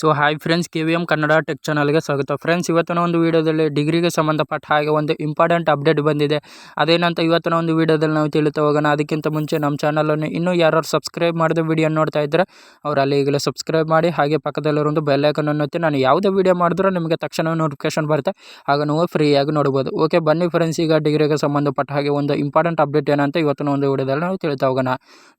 So hi friends K V M Kannada tech ಚಾನಲ್ಗೆ ಸ್ವಾಗತ. Friends ಇವತ್ತಿನ ಒಂದು ವಿಡಿಯೋದಲ್ಲಿ ಡಿಗ್ರಿಗೆ ಸಂಬಂಧಪಟ್ಟ ಹಾಗೆ ಒಂದು ಇಂಪಾರ್ಟೆಂಟ್ ಅಪ್ಡೇಟ್ ಬಂದಿದೆ. ಅದೇನಂತ ಇವತ್ತಿನ ಒಂದು ವಿಡಿಯೋದಲ್ಲಿ ನಾವು ತಿಳಿತಾ ಹೋಗೋಣ. ಅದಕ್ಕಿಂತ ಮುಂಚೆ ನಮ್ಮ ಚಾನಲನ್ನು ಇನ್ನೂ ಯಾರು ಸಬ್ಸ್ಕ್ರೈಬ್ ಮಾಡಿದ ವಿಡಿಯೋ ನೋಡ್ತಾ ಇದ್ದರೆ ಅವ್ರು ಅಲ್ಲಿ ಈಗಲೇ ಸಬ್ಸ್ಕ್ರೈಬ್ ಮಾಡಿ, ಹಾಗೆ ಪಕ್ಕದಲ್ಲಿರೋ ಬೆಲ್ಲೈಕನ್ನು ಒತ್ತಿ, ನಾನು ಯಾವುದೇ ವಿಡಿಯೋ ಮಾಡಿದ್ರೂ ನಿಮಗೆ ತಕ್ಷಣ ನೋಟಿಫಿಕೇಶನ್ ಬರುತ್ತೆ. ಆಗ ನೀವು ಫ್ರೀಯಾಗಿ ನೋಡ್ಬೋದು. ಓಕೆ ಬನ್ನಿ ಫ್ರೆಂಡ್ಸ್ ಈಗ ಡಿಗ್ರಿಗೆ ಸಂಬಂಧಪಟ್ಟ ಹಾಗೆ ಒಂದು ಇಂಪಾರ್ಟೆಂಟ್ ಅಪ್ಡೇಟ್ ಏನಂತ ಇವತ್ತಿನ ಒಂದು ವಿಡಿಯೋದಲ್ಲಿ ನಾವು ತಿಳಿತಾ ಹೋಗೋಣ.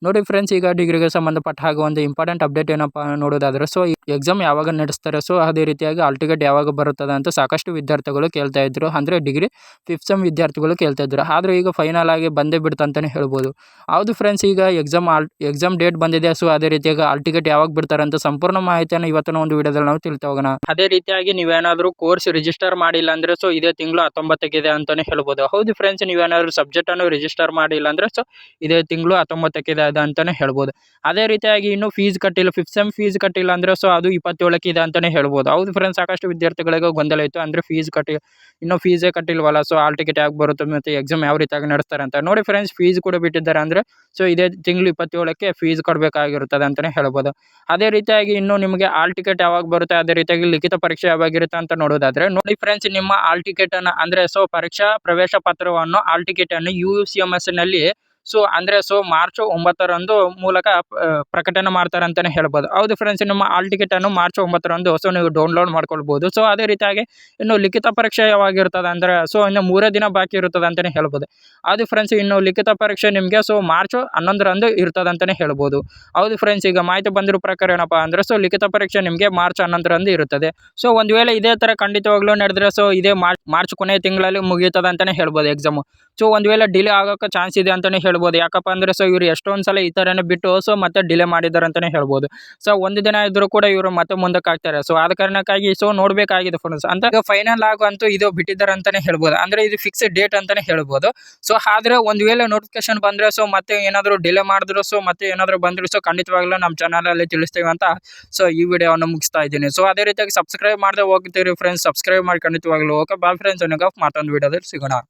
ನೋಡಿ ಫ್ರೆಂಡ್ಸ್ ಈಗ ಡಿಗ್ರಿಗೆ ಸಂಬಂಧಪಟ್ಟ ಹಾಗೆ ಒಂದು ಇಂಪಾರ್ಟೆಂಟ್ ಅಪ್ಡೇಟ್ ಏನಪ್ಪ ನೋಡೋದಾದ್ರೆ ಸೊ ಎಕ್ಸಾಮ್ ಯಾವಾಗ ನಡೆಸ್ತಾರೆ. ಸೊ ಅದೇ ರೀತಿಯಾಗಿ ಅಲ್ಟಿಗೇಟ್ ಯಾವಾಗ ಬರುತ್ತದೆ ಅಂತ ಸಾಕಷ್ಟು ವಿದ್ಯಾರ್ಥಿಗಳು ಕೇಳ್ತಾ ಇದ್ರು. ಅಂದರೆ ಡಿಗ್ರಿ ಫಿಫ್ತ್ ಸೆಮ್ ವಿದ್ಯಾರ್ಥಿಗಳು ಕೇಳ್ತಾ ಇದ್ರು. ಆದರೆ ಈಗ ಫೈನಲ್ ಆಗಿ ಬಂದೇ ಬಿಡ್ತು ಅಂತಲೇ ಹೇಳ್ಬೋದು. ಹೌದು ಫ್ರೆಂಡ್ಸ್ ಈಗ ಎಕ್ಸಾಮ್ ಆಲ್ ಎಕ್ಸಾಮ್ ಡೇಟ್ ಬಂದಿದೆ. ಸೊ ಅದೇ ರೀತಿಯಾಗಿ ಅಲ್ಟಿಗೇಟ್ ಯಾವಾಗ ಬಿಡ್ತಾರೆ ಅಂತ ಸಂಪೂರ್ಣ ಮಾಹಿತಿಯನ್ನು ಇವತ್ತಿನ ಒಂದು ವಿಡಿಯೋದಲ್ಲಿ ನಾವು ತಿಳ್ತಾ ಹೋಗೋಣ. ಅದೇ ರೀತಿಯಾಗಿ ನೀವೇನಾದರೂ ಕೋರ್ಸ್ ರಿಜಿಸ್ಟರ್ ಮಾಡಿಲ್ಲ ಅಂದರೆ ಸೊ ಇದೇ ತಿಂಗಳು ಹತ್ತೊಂಬತ್ತಕ್ಕಿದೆ ಅಂತಲೇ ಹೇಳ್ಬೋದು. ಹೌದು ಫ್ರೆಂಡ್ಸ್ ನೀವೇನಾದರೂ ಸಬ್ಜೆಕ್ಟನ್ನು ರಿಜಿಸ್ಟರ್ ಮಾಡಿಲ್ಲ ಅಂದರೆ ಸೊ ಇದೇ ತಿಂಗಳು ಹತ್ತೊಂಬತ್ತಕ್ಕಿದೆ ಅದು ಅಂತಲೇ ಹೇಳ್ಬೋದು. ಅದೇ ರೀತಿಯಾಗಿ ಇನ್ನೂ ಫೀಸ್ ಕಟ್ಟಿಲ್ಲ. ಫಿಫ್ತ್ ಸೆಮ್ ಫೀಸ್ ಕಟ್ಟಿಲ್ಲ ಅಂದರೆ ಸೊ ಅದು ಇಪ್ಪತ್ತೇಳಕ್ಕೆ ಇದೆ ಅಂತಲೇ ಹೇಳ್ಬೋದು. ಹೌದು ಫ್ರೆಂಡ್ಸ್ ಸಾಕಷ್ಟು ವಿದ್ಯಾರ್ಥಿಗಳಿಗೆ ಗೊಂದಲ ಇತ್ತು. ಅಂದರೆ ಫೀಸ್ ಕಟ್ಟಿ, ಇನ್ನೂ ಫೀಸೇ ಕಟ್ಟಿಲ್ವಲ್ಲ ಸೊ ಆಲ್ ಟಿಕೆಟ್ ಯಾಕೆ ಬರುತ್ತೆ, ಮತ್ತು ಎಕ್ಸಾಮ್ ಯಾವ ರೀತಿಯಾಗಿ ನಡೆಸ್ತಾರೆ ಅಂತ. ನೋಡಿ ಫ್ರೆಂಡ್ಸ್ ಫೀಸ್ ಕೂಡ ಬಿಟ್ಟಿದ್ದಾರೆ ಅಂದರೆ ಸೊ ಇದೇ ತಿಂಗಳು ಇಪ್ಪತ್ತೇಳಕ್ಕೆ ಫೀಸ್ ಕೊಡಬೇಕಾಗಿರುತ್ತದೆ ಅಂತಲೇ ಹೇಳ್ಬೋದು. ಅದೇ ರೀತಿಯಾಗಿ ಇನ್ನು ನಿಮಗೆ ಆಲ್ ಟಿಕೆಟ್ ಯಾವಾಗ ಬರುತ್ತೆ, ಅದೇ ರೀತಿಯಾಗಿ ಲಿಖಿತ ಪರೀಕ್ಷೆ ಯಾವಾಗಿರುತ್ತೆ ಅಂತ ನೋಡೋದಾದರೆ, ನೋಡಿ ಫ್ರೆಂಡ್ಸ್ ನಿಮ್ಮ ಆಲ್ ಟಿಕೆಟನ್ನು ಅಂದರೆ ಸೊ ಪರೀಕ್ಷಾ ಪ್ರವೇಶ ಪತ್ರವನ್ನು ಆಲ್ ಟಿಕೆಟನ್ನು ಯು ಸಿ ಎಂ ಎಸ್ನಲ್ಲಿ ಸೊ ಅಂದರೆ ಸೊ ಮಾರ್ಚ್ ಒಂಬತ್ತರಂದು ಮೂಲಕ ಪ್ರಕಟಣೆ ಮಾಡ್ತಾರೆ ಅಂತಲೇ ಹೇಳ್ಬೋದು. ಹೌದು ಫ್ರೆಂಡ್ಸ್ ನಿಮ್ಮ ಆಲ್ ಟಿಕೆಟನ್ನು ಮಾರ್ಚ್ ಒಂಬತ್ತರಂದು ಸೊ ನೀವು ಡೌನ್ಲೋಡ್ ಮಾಡ್ಕೊಳ್ಬೋದು. ಸೊ ಅದೇ ರೀತಿಯಾಗಿ ಇನ್ನು ಲಿಖಿತ ಪರೀಕ್ಷೆ ಯಾವಾಗಿರ್ತದೆ ಅಂದರೆ ಸೊ ಇನ್ನು ಮೂರೇ ದಿನ ಬಾಕಿ ಇರುತ್ತದೆ ಅಂತಲೇ ಹೇಳ್ಬೋದು. ಅದು ಫ್ರೆಂಡ್ಸ್ ಇನ್ನು ಲಿಖಿತ ಪರೀಕ್ಷೆ ನಿಮಗೆ ಸೊ ಮಾರ್ಚ್ ಹನ್ನೊಂದರಂದು ಇರ್ತದೆ ಅಂತಾನೆ ಹೇಳ್ಬೋದು. ಹೌದು ಫ್ರೆಂಡ್ಸ್ ಈಗ ಮಾಹಿತಿ ಬಂದಿರೋ ಪ್ರಕಾರ ಏನಪ್ಪ ಅಂದ್ರೆ ಸೊ ಲಿಖಿತ ಪರೀಕ್ಷೆ ನಿಮಗೆ ಮಾರ್ಚ್ ಹನ್ನೊಂದರಂದು ಇರುತ್ತದೆ. ಸೊ ಒಂದು ವೇಳೆ ಇದೇ ಥರ ಖಂಡಿತವಾಗ್ಲೂ ನಡೆದ್ರೆ ಸೊ ಇದೇ ಮಾರ್ಚ್ ಕೊನೆಯ ತಿಂಗಳಲ್ಲಿ ಮುಗಿಯುತ್ತದೆ ಅಂತಲೇ ಹೇಳ್ಬೋದು ಎಕ್ಸಾಮು ಸೊ ಒಂದು ವೇಳೆ ಡಿಲೇ ಆಗೋಕ್ಕೆ ಚಾನ್ಸ್ ಇದೆ ಅಂತಲೇ ಹೇಳ್ಬೋದು. ಯಾಕಪ್ಪ ಅಂದರೆ ಸೊ ಇವರು ಎಷ್ಟೊಂದು ಸಲ ಈ ಥರನೇ ಬಿಟ್ಟು ಸೊ ಮತ್ತೆ ಡಿಲೇ ಮಾಡಿದ್ದಾರೆ ಅಂತಲೇ ಹೇಳ್ಬೋದು. ಸೊ ಒಂದು ದಿನ ಇದ್ದರೂ ಕೂಡ ಇವರು ಮತ್ತೆ ಮುಂದಕ್ಕೆ ಆಗ್ತಾರೆ. ಸೊ ಆದ ಕಾರಣಕ್ಕಾಗಿ ಸೊ ನೋಡಬೇಕಾಗಿದೆ ಫ್ರೆಂಡ್ಸ್ ಅಂತ ಫೈನಲ್ ಆಗುವಂತೂ ಇದು ಬಿಟ್ಟಿದ್ದಾರೆ ಅಂತಲೇ ಹೇಳ್ಬೋದು. ಅಂದರೆ ಇದು ಫಿಕ್ಸ್ಡ್ ಡೇಟ್ ಅಂತಲೇ ಹೇಳ್ಬೋದು. ಸೊ ಆದರೆ ಒಂದು ವೇಳೆ ನೋಟಿಫಿಕೇಶನ್ ಬಂದರೆ ಸೊ ಮತ್ತೆ ಏನಾದರೂ ಡಿಲೇ ಮಾಡಿದ್ರು ಸೊ ಮತ್ತೆ ಏನಾದರೂ ಬಂದರೂ ಸೊ ಖಂಡಿತವಾಗ್ಲೂ ನಮ್ಮ ಚಾನಲಲ್ಲಿ ತಿಳಿಸ್ತೀವಿ ಅಂತ ಸೊ ಈ ವಿಡಿಯೋವನ್ನು ಮುಗಿಸ್ತಾ ಇದ್ದೀನಿ. ಸೊ ಅದೇ ರೀತಿಯಾಗಿ ಸಬ್ಸ್ಕ್ರೈಬ್ ಮಾಡದೆ ಹೋಗ್ತೀರಿ ಫ್ರೆಂಡ್ಸ್ ಸಬ್ಸ್ಕ್ರೈಬ್ ಮಾಡಿ ಖಂಡಿತವಾಗ್ಲೂ. ಓಕೆ ಬಾಯ್ ಫ್ರೆಂಡ್ಸ್ ನನಗೆ ಮತ್ತೊಂದು ವಿಡಿಯೋದಲ್ಲಿ ಸಿಗೋಣ.